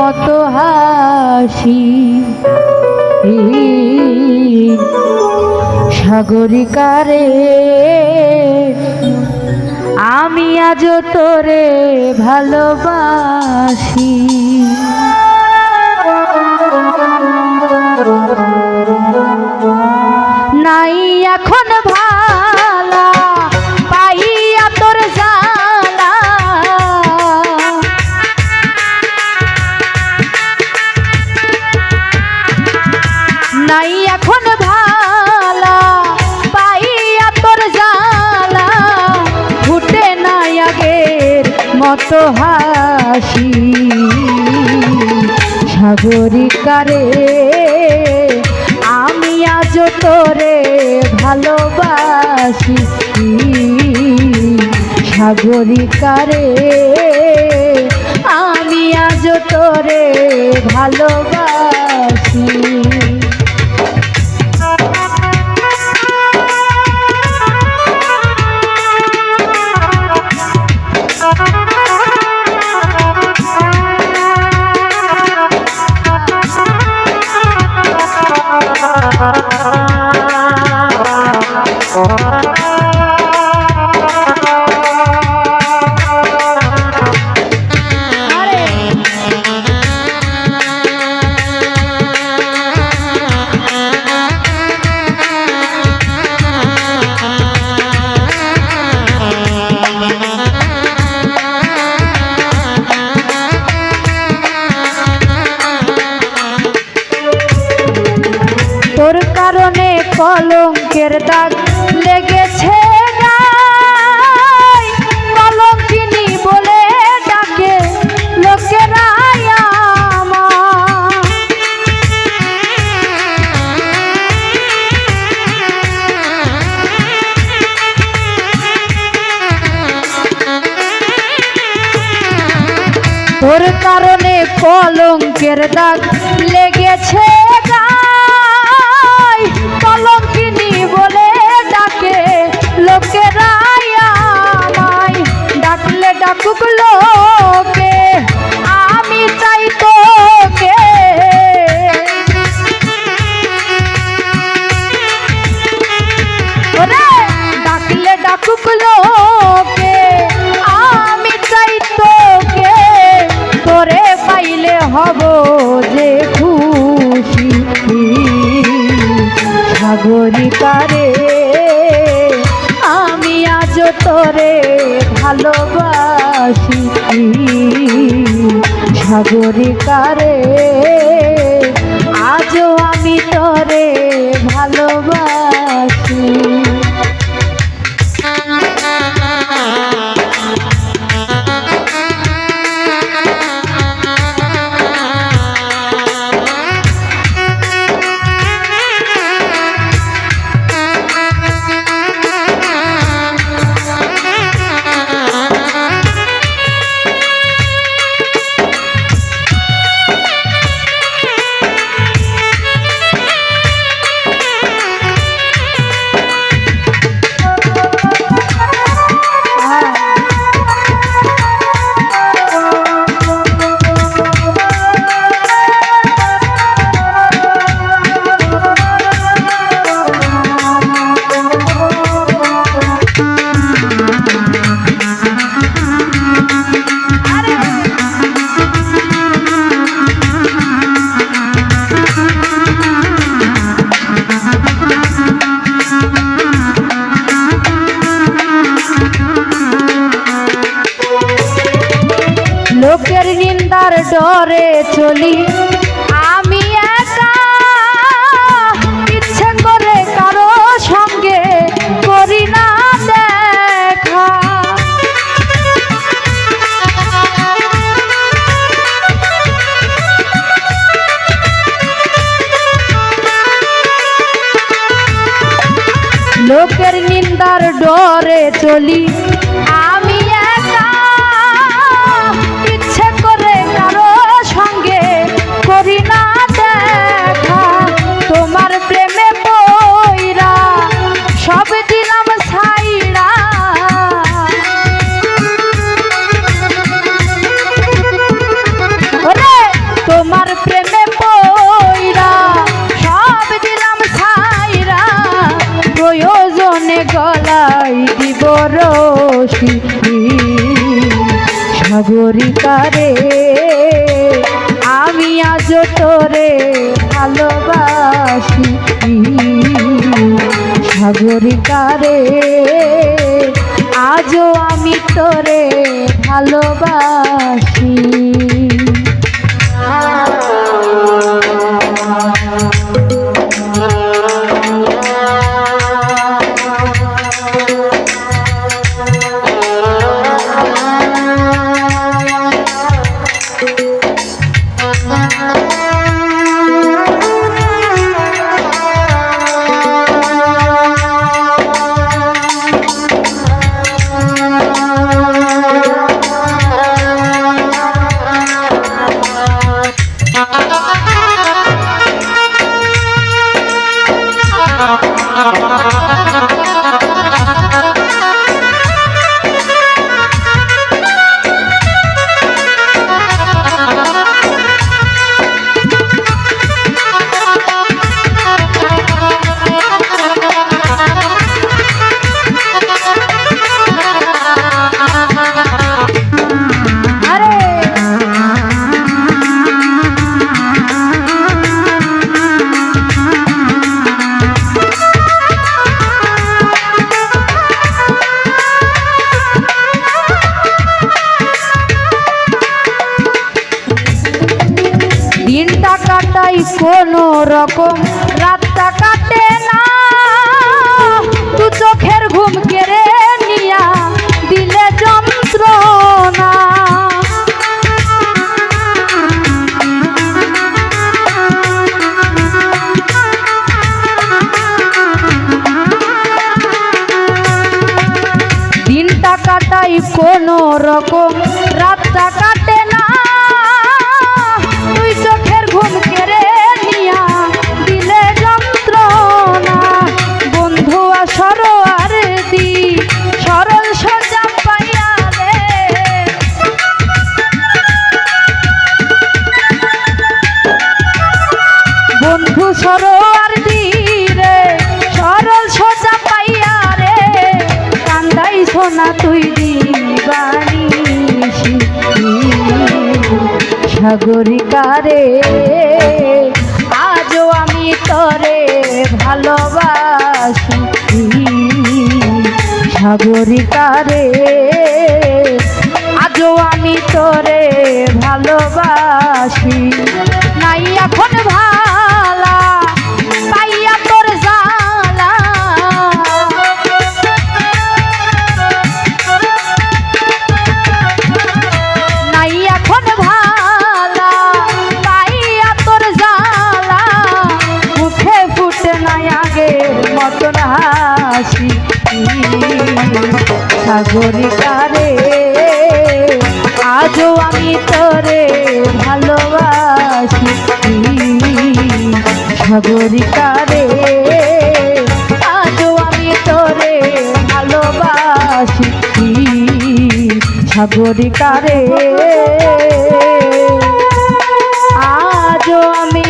মতো হাসি। সাগরিকারে আমি আজ তোরে ভালোবাসি। মতো হাসি। সাগরিকারে আমি আজ তোরে ভালোবাসি। সাগরিকারে আমি আজ তোরে ভালোবাসি। কলঙ্কের দাগ লেগেছে। কলঙ্কিনী বলে। তোর কারণে কলঙ্কের দাগ লেগেছে গায় সাগরিকারে আমি আজ তোরে ভালোবাসি। সাগরিকারে আজও আমি তোরে ভালোবাসি। চলি আমি ইচ্ছে করে কারও সঙ্গে করি না দেখা। লোকের নিন্দার ডরে চলি সাগরিকারে আমি আজ তোরে ভালোবাসি। সাগরিকারে আজও আমি তোরে ভালোবাসি। আরে রকম রাতটা কাটে না। তু চোখের ঘুম কেড়ে নিয়া দিলে যন্ত্রণা। দিনটা কাটাই কোনো রকম রাতটা কাটে বন্ধু সরোয়ার দিরে সরল সোজা পাইয়া রে। কান্দাই সাগরিকারে, আজও আমি তরে ভালোবাসি। সাগরিকারে, আজও আমি তোরে ভালোবাসি। নাই মতন হাসি। সাগরিকারে আজও আমি তোরে ভালোবাসি। সাগরিকারে আজও আমি তোরে ভালোবাসি। সাগরিকারে আজও আমি